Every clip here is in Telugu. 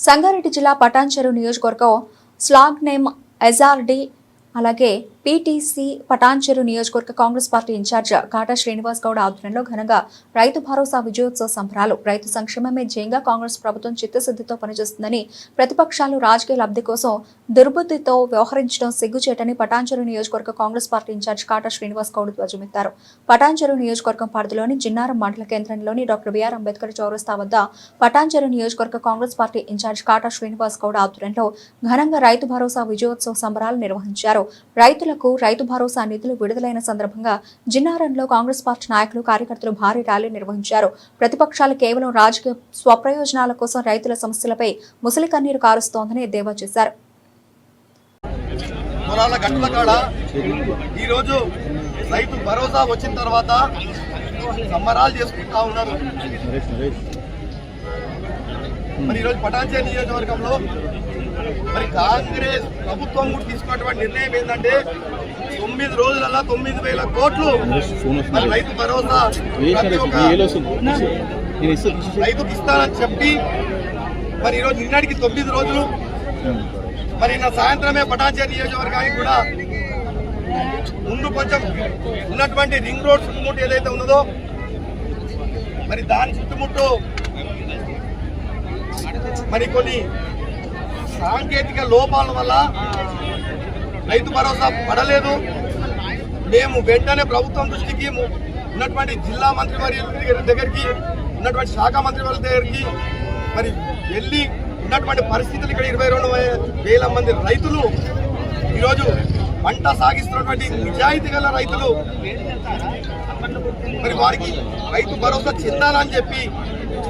సంగారెడ్డి జిల్లా పటాన్చెరు నియోజకవర్గం స్లాగ్ నేమ్ ఎస్ఆర్డి అలాగే పీటీసీ పటాన్చెరు నియోజకవర్గ Congress party incharge Kata Srinivas Goud ఆధ్వర్యంలో ఘనంగా రైతు భరోసా విజయోత్సవ సంబరాలు రైతు సంక్షేమమే జయంగా కాంగ్రెస్ ప్రభుత్వం చిత్తశుద్ధితో పనిచేస్తుందని ప్రతిపక్షాలు రాజకీయ లబ్ధి కోసం దుర్బుద్ధితో వ్యవహరించడం సిగ్గుచేటని పటాన్చెరు నియోజకవర్గ కాంగ్రెస్ పార్టీ ఇన్ఛార్జ్ కాటా శ్రీనివాస్ గౌడ్ ధ్వజమెత్తారు. పటాన్చెరు నియోజకవర్గం పరిధిలోని జిన్నారం మండల కేంద్రంలోని డాక్టర్ బిఆర్ అంబేద్కర్ చౌరస్తా వద్ద పటాన్చెరు నియోజకవర్గ Congress party incharge Kata Srinivas Goud ఆధ్వర్యంలో ఘనంగా రైతు భరోసా విజయోత్సవ సంబరాలు నిర్వహించారు. రైతులకు రైతు భరోసా నిధులు విడుదలైన సందర్భంగా జిన్నారంలో కాంగ్రెస్ పార్టీ నాయకులు కార్యకర్తలు భారీ ర్యాలీ నిర్వహించారు. ప్రతిపక్షాలు కేవలం రాజకీయ స్వప్రయోజనాల కోసం రైతుల సమస్యలపై ముసలి కన్నీరు కారుస్తోందని ఎద్దేవా చేశారు. పొలాల కాడ ఈరోజు రైతు భరోసా వచ్చిన తర్వాత సంబరాలు చేసుకుంటా ఉన్నారు. మరి ఈరోజు పటాన్చే నియోజకవర్గంలో మరి కాంగ్రెస్ ప్రభుత్వం కూడా తీసుకున్నటువంటి నిర్ణయం ఏంటంటే తొమ్మిది రోజులలో తొమ్మిది వేల కోట్లు. రైతు భరోసా రైతుకి ఇస్తానని చెప్పి మరి ఈరోజు నిన్నటికి తొమ్మిది రోజులు. మరి నిన్న సాయంత్రమే పటాన్చే నియోజకవర్గానికి కూడా ముందు కొంచెం ఉన్నటువంటి రింగ్ రోడ్ చుట్టుముట్టు ఏదైతే ఉన్నదో మరి దాని చుట్టుముట్టు మరి కొన్ని సాంకేతిక లోపాల వల్ల రైతు భరోసా పడలేదు. మేము వెంటనే ప్రభుత్వం దృష్టికి ఉన్నటువంటి జిల్లా మంత్రి వారి దగ్గరికి ఉన్నటువంటి శాఖ మంత్రి వారి దగ్గరికి మరి వెళ్ళి ఉన్నటువంటి పరిస్థితులు ఇక్కడ ఇరవై రెండు వేల మంది రైతులు ఈరోజు పంట సాగిస్తున్నటువంటి నిజాయితీ గల రైతులు. మరి వారికి రైతు భరోసా చెందాలని చెప్పి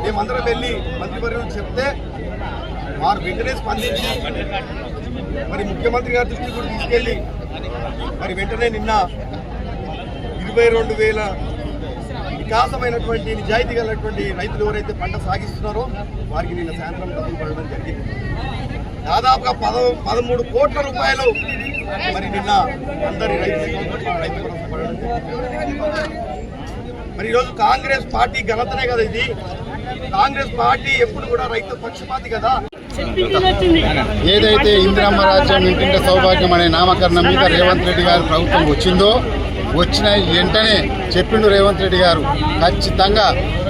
మేమందరం వెళ్ళి మంత్రివర్యులు చెప్తే వారు వెంటనే స్పందించి మరి ముఖ్యమంత్రి గారి దృష్టికి కూడా తీసుకెళ్ళి మరి వెంటనే నిన్న ఇరవై రెండు వేల వికాసమైనటువంటి నిజాయితీ కలిగినటువంటి రైతులు ఎవరైతే పంట సాగిస్తున్నారో వారికి నిన్న సాయంత్రం డబ్బులు పడడం జరిగింది. దాదాపుగా పద పదమూడు కోట్ల రూపాయలు మరి నిన్న అందరి రైతు రైతు భరోసా పడడం మరి ఈరోజు కాంగ్రెస్ పార్టీ ఘనతనే కదా ఇది. కాంగ్రెస్ పార్టీ ఎప్పుడు కూడా రైతు పక్షపాతి కదా. ఏదైతే ఇందిరమ్మ రాజ్యం ఇంటింటి సౌభాగ్యం అనే నామకరణం మీద రేవంత్ రెడ్డి గారు ప్రభుత్వం వచ్చిందో వచ్చిన వెంటనే చెప్పిండు రేవంత్ రెడ్డి గారు ఖచ్చితంగా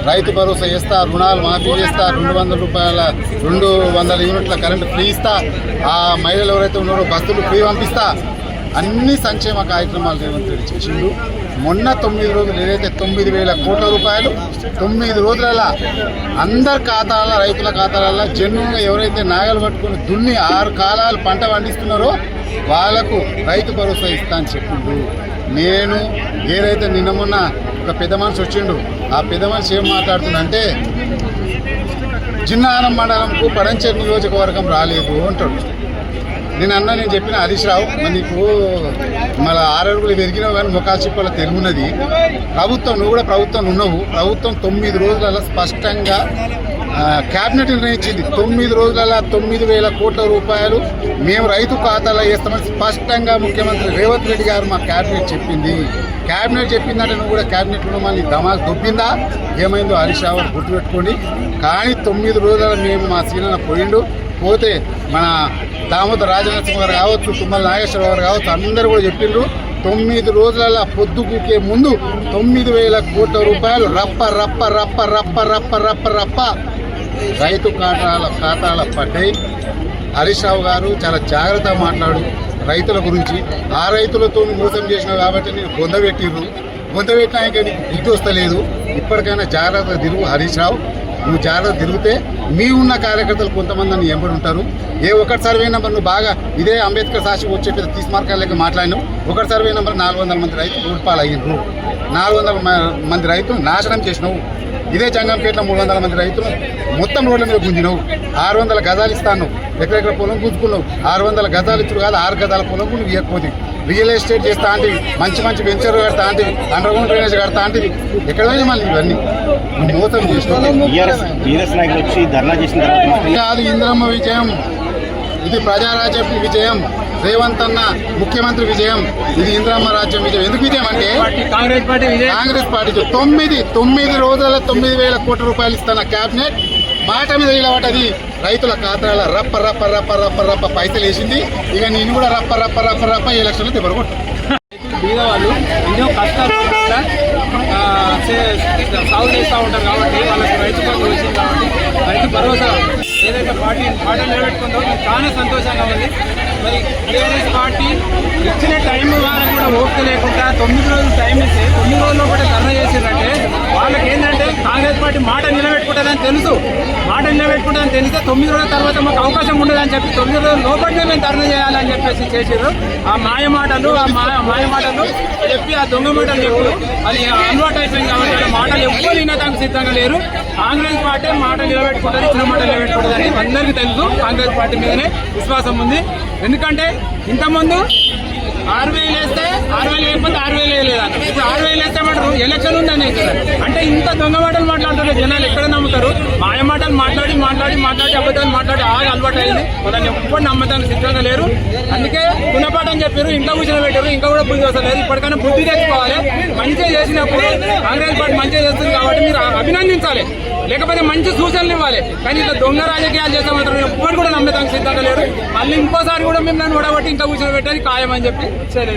రైతు భరోసా ఇస్తా రుణాలు మాఫీ చేస్తా రెండు వందల రూపాయల రెండు వందల యూనిట్ల కరెంటు ఫ్రీ ఇస్తా ఆ మహిళలు ఎవరైతే ఉన్నారో బస్సులు ఫ్రీ పంపిస్తా అన్ని సంక్షేమ కార్యక్రమాలు రేవంత్ రెడ్డి చేసిండు. మొన్న తొమ్మిది రోజులు ఏదైతే తొమ్మిది వేల కోట్ల రూపాయలు తొమ్మిది రోజుల అందరి ఖాతాల రైతుల ఖాతాలలో జన్యుగా ఎవరైతే నాగలు పట్టుకొని దున్ని ఆరు కాలాలు పంట పండిస్తున్నారో వాళ్ళకు రైతు భరోసా ఇస్తా అని చెప్పిండు. నేను ఏదైతే నిన్న మొన్న ఒక పెద్ద మనిషి వచ్చిండు ఆ పెద్ద మనిషి ఏం మాట్లాడుతుందంటే జిన్నారం మండలంకు పడంచేరు నియోజకవర్గం రాలేదు అంటాడు. నేను అన్న నేను చెప్పిన హరీష్ రావు నీకు మళ్ళీ ఆరడుగులు పెరిగినావు కానీ ముఖాలు చిప్పల తెలుగున్నది. ప్రభుత్వం నువ్వు కూడా ప్రభుత్వం ఉన్నావు. ప్రభుత్వం తొమ్మిది రోజుల స్పష్టంగా క్యాబినెట్ నిర్ణయించింది. తొమ్మిది రోజుల తొమ్మిది వేల కోట్ల రూపాయలు మేము రైతు ఖాతాలో వేస్తామని స్పష్టంగా ముఖ్యమంత్రి రేవంత్ రెడ్డి గారు మా క్యాబినెట్ చెప్పింది. క్యాబినెట్ చెప్పిందంటే నువ్వు కూడా క్యాబినెట్లో మళ్ళీ ధమాక్ దొబ్బిందా? ఏమైందో హరీష్ రావు గుర్తుపెట్టుకోండి. కానీ తొమ్మిది రోజుల మేము మా సీనన్న పోయిండు. పోతే మన దామోదర రాజనరసింహ గారు కావచ్చు తుమ్మల నాగేశ్వరరావు గారు కావచ్చు అందరూ కూడా చెప్పిండ్రు తొమ్మిది రోజుల పొద్దుగుకే ముందు తొమ్మిది వేల కోట్ల రూపాయలు రప్ప రప్ప రప్ప రప్ప రప్ప రప్ప రప్ప రైతు ఖాతాల ఖాతాల పడ్డాయి. హరీష్ రావు గారు చాలా జాగ్రత్తగా మాట్లాడు రైతుల గురించి. ఆ రైతులతో మోసం చేసిన కాబట్టి నేను పొందబెట్టిర్రు పొందబెట్టినా ఇంకా నీకు బుద్ధి వస్తలేదు. ఇప్పటికైనా జాగ్రత్త తిరుగు హరీష్ రావు. నువ్వు జాగ్రత్త తిరిగితే మీ ఉన్న కార్యకర్తలు కొంతమంది నన్ను ఎంబడి ఉంటారు. ఏ ఒకటి సర్వే నెంబర్ నువ్వు బాగా ఇదే అంబేద్కర్ సాక్షి వచ్చే తీసి మార్కాలకి మాట్లాడినావు. ఒకటి సర్వే నెంబర్ నాలుగు వందల మంది రైతు రూపాయలు అయ్యిండ్రు. నాలుగు వందల మంది రైతులు నాశనం చేసినావు. ఇదే చంగంపేటలో మూడు వందల మంది రైతులు మొత్తం రోడ్ల మీద గుంజినావు. ఆరు వందల గజాలు ఇస్తాను. ఎక్కడెక్కడ పొలం గుంజుకున్నావు. ఆరు వందల గజాలు ఇచ్చుడు కాదు ఆరు గజాల పొలం కూడా ఇవ్వకపోతే రియల్ ఎస్టేట్ చేస్తా అంటే మంచి మంచి వెంచర్ కడతా అంటే అండర్ గ్రౌండ్ డ్రైనేజ్ కడతా అంటే ఎక్కడ పోయినా మళ్ళీ ఇవన్నీ? మోసం నాయకులు వచ్చి ధర్నా చేసిన కాదు ఇంద్రమ్మ విజయం. ఇది ప్రజారాజ్యం విజయం. రేవంత్ అన్న ముఖ్యమంత్రి విజయం. ఇది ఇంద్రమ్మ రాజ్యం విజయం. ఎందుకు విజయం అంటే కాంగ్రెస్ పార్టీ కాంగ్రెస్ పార్టీ తొమ్మిది తొమ్మిది రోజుల తొమ్మిది వేల కోట్ల రూపాయలు ఇస్తున్న కేబినెట్ మాట మీద నిలబడ్డది రైతుల ఖాతాల రప్ప రప్ప రప్ప రప్ప రప్ప పైసలు వేసింది. ఇక నేను కూడా రప్ప రప్ప రప్ప రప్ప ఎలక్షన్లు తెబరగొట్టు బీద బీదవాళ్ళు ఎన్నో కష్టాలు సాగు చేస్తూ ఉంటారు కాబట్టి వాళ్ళకి రైతు బంధు వచ్చింది కాబట్టి రైతు భరోసా ఏదైతే పార్టీ పార్టీ నిలబెట్టుకుందో చాలా సంతోషంగా ఉంది. మరి టీఆర్ఎస్ పార్టీ ఇచ్చిన టైం వారికి కూడా ఓపిక లేకుండా తొమ్మిది రోజులు టైం ఇస్తే తొమ్మిది రోజుల్లో కూడా ధర్నా చేసిందంటే వాళ్ళకి ఏంటంటే కాంగ్రెస్ పార్టీ మాట నిలబెట్టుకుంటుందని తెలుసు. మాట నిలబెట్టుకుంటుందని తెలిస్తే తొమ్మిది రోజుల తర్వాత మాకు అవకాశం ఉండదని చెప్పి తొమ్మిది రోజుల లోపలనే మేము ధర్నా చేయాలని చెప్పేసి చేసారు ఆ మాయ మాటలు ఆ మాయ మాయ మాటలు చెప్పి ఆ దొంగ మాటలు చెప్పు అది అలవాటు అయిపోయింది కాబట్టి మాటలు ఎవ్వరు వినడానికి సిద్ధంగా లేరు. కాంగ్రెస్ పార్టీ మాట నిలబెట్టుకుంటుంది చిన్న మాట నిలబెట్టుకుంటుందని అందరికీ తెలుసు. కాంగ్రెస్ పార్టీ మీదనే విశ్వాసం ఉంది. ఎందుకంటే ఇంతకుముందు ఆరు వేలు వేస్తే ఆరు వేలు వేయకపోతే ఆరు వేలు వేయలేదంట. ఇప్పుడు ఆరు వేలు వేస్తే మాత్రం ఎలక్షన్ ఉందని అంటే ఇంత దొంగ మాటలు మాట్లాడుతున్నారు జనాలు ఎక్కడ నమ్ముతారు? మాయ మాటలు మాట్లాడి మాట్లాడి మాట్లాడి అబద్ధాలు మాట్లాడి ఆగి అలవాటు అయింది వాళ్ళని ఎప్పుడు నమ్మటానికి సిద్ధంగా లేరు. అందుకే గుణపాఠం చెప్పారు ఇంట్లో కూర్చొని పెట్టారు ఇంకా కూడా బుద్ధి వస్తలేదు. ఇప్పటికైనా బుద్ధి తెచ్చుకోవాలి. మంచిగా చేసినప్పుడు కాంగ్రెస్ పార్టీ మంచిగా చేస్తుంది కాబట్టి మీరు అభినందించాలి. లేకపోతే మంచి సూచనలు ఇవ్వాలి. కానీ ఇట్లా దొంగ రాజకీయాలు చేస్తే మాత్రం ఎవ్వరు కూడా నమ్మేదానికి సిద్ధంగా లేరు. మళ్ళీ ఇంకోసారి కూడా మేము నన్ను ఓడగొట్టి ఇంకా కూర్చొని పెట్టేది ఖాయమని చెప్పి సరే